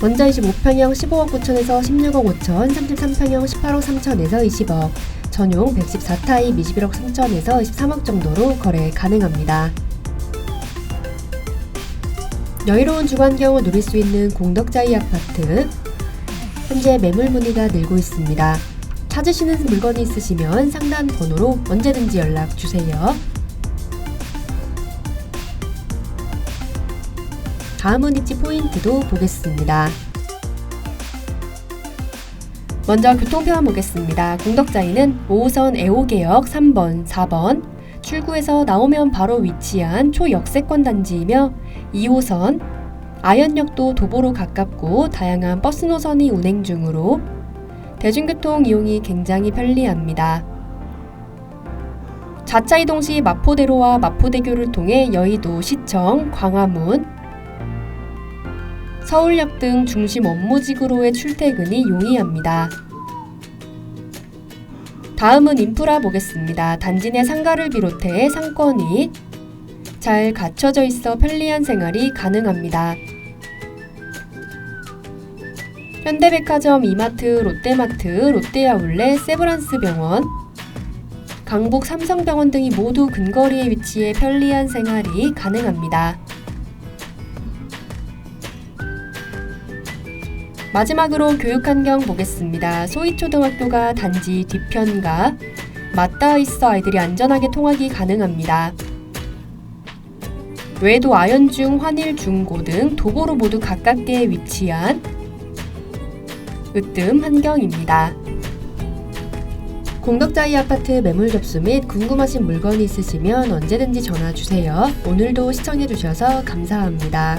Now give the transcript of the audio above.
먼저 25평형 15억 9천에서 16억 5천, 33평형 18억 3천에서 20억, 전용 114타입 21억 3천에서 23억 정도로 거래 가능합니다. 여유로운 주관경을 누릴 수 있는 공덕자이 아파트. 현재 매물 문의가 늘고 있습니다. 찾으시는 물건이 있으시면 상단 번호로 언제든지 연락 주세요. 다음은 입지 포인트도 보겠습니다. 먼저 교통편 보겠습니다. 공덕자이는 5호선 애호개역 3번, 4번 출구에서 나오면 바로 위치한 초역세권 단지이며 2호선 아현역도 도보로 가깝고 다양한 버스 노선이 운행 중으로 대중교통 이용이 굉장히 편리합니다. 자차 이동 시 마포대로와 마포대교를 통해 여의도, 시청, 광화문, 서울역 등 중심 업무지구로의 출퇴근이 용이합니다. 다음은 인프라 보겠습니다. 단지 내 상가를 비롯해 상권이 잘 갖춰져 있어 편리한 생활이 가능합니다. 현대백화점, 이마트, 롯데마트, 롯데아울렛, 세브란스 병원, 강북 삼성병원 등이 모두 근거리에 위치해 편리한 생활이 가능합니다. 마지막으로 교육 환경 보겠습니다. 소희초등학교가 단지 뒤편과 맞닿아 있어 아이들이 안전하게 통학이 가능합니다. 외에도 아현중, 환일중고 등 도보로 모두 가깝게 위치한 으뜸 환경입니다. 공덕자이 아파트 매물 접수 및 궁금하신 물건이 있으시면 언제든지 전화 주세요. 오늘도 시청해 주셔서 감사합니다.